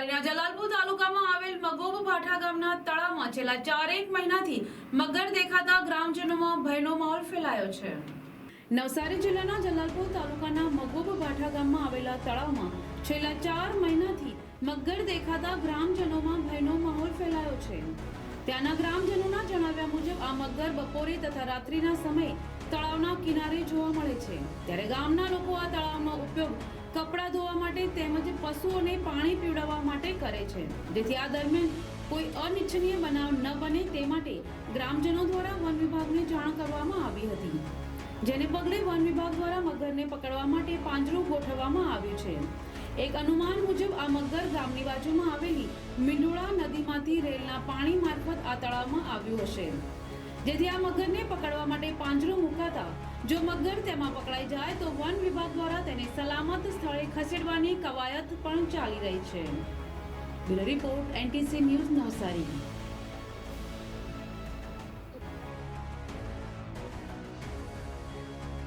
નવસારીના જલાલપુર તાલુકામાં આવેલ મગોબ ભાઠા ગામના તળાવમાં છેલ્લા ચારેક મહિનાથી મગર દેખાતા ગ્રામજનોમાં ભયનો માહોલ ફેલાયો છે. નવસારી જિલ્લાના જલાલપુર તાલુકાના મગોબ ભાઠા ગામમાં આવેલા તળાવમાં છેલ્લા ચાર મહિનાથી મગર દેખાતા ગ્રામજનોમાં ભયનો માહોલ ફેલાયો છે. ત્યાંના ગ્રામજનોના જણાવ્યા મુજબ આ મગર બપોરે તથા રાત્રિના સમયે તળાવના કિનારે જોવા મળે છે. ત્યારે ગામના લોકો આ તળાવનો ઉપયોગ કપડાં ધોવા માટે તેમજ પશુઓને પાણી પીવડાવવા માટે કરે છે. જેથી આ દરમિયાન કોઈ અનિચ્છનીય બનાવ ન બને તે માટે ગ્રામજનો દ્વારા વન વિભાગને જાણ કરવામાં આવી હતી. જેને પગલે વન વિભાગ દ્વારા મગરને પકડવા માટે પાંજરું ગોઠવવામાં આવ્યું છે. એક અનુમાન મુજબ આ મગર ગામની બાજુમાં આવેલી મિંડોળા નદીમાંથી રેલના પાણી મારફત આ તળાવમાં આવ્યું હશે. જેથી આ મગરને પકડવા માટે પાંજરું મુકાતા જો મગર તેમાં પકડાઈ જાય તો વન વિભાગ દ્વારા તેને સલામત સ્થળે ખસેડવાની કવાયત પણ ચાલી રહી છે. Bureau report NTC news Navsari.